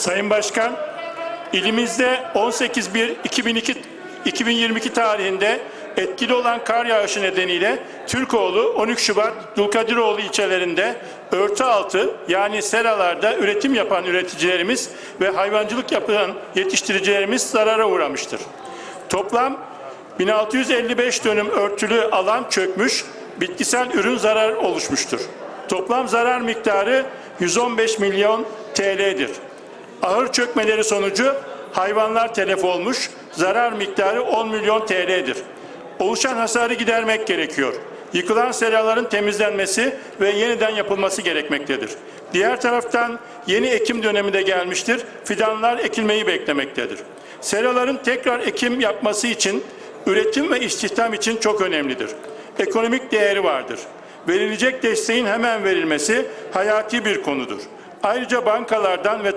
Sayın Başkan, ilimizde 18.1.2002 2022 tarihinde etkili olan kar yağışı nedeniyle Türkoğlu, 13 Şubat, Dulkadiroğlu ilçelerinde örtü altı yani seralarda üretim yapan üreticilerimiz ve hayvancılık yapan yetiştiricilerimiz zarara uğramıştır. Toplam 1655 dönüm örtülü alan çökmüş, bitkisel ürün zarar oluşmuştur. Toplam zarar miktarı 115 milyon TL'dir. Ahır çökmeleri sonucu hayvanlar telef olmuş, zarar miktarı 10 milyon TL'dir. Oluşan hasarı gidermek gerekiyor. Yıkılan seraların temizlenmesi ve yeniden yapılması gerekmektedir. Diğer taraftan yeni ekim dönemi de gelmiştir. Fidanlar ekilmeyi beklemektedir. Seraların tekrar ekim yapması için üretim ve istihdam için çok önemlidir. Ekonomik değeri vardır. Verilecek desteğin hemen verilmesi hayati bir konudur. Ayrıca bankalardan ve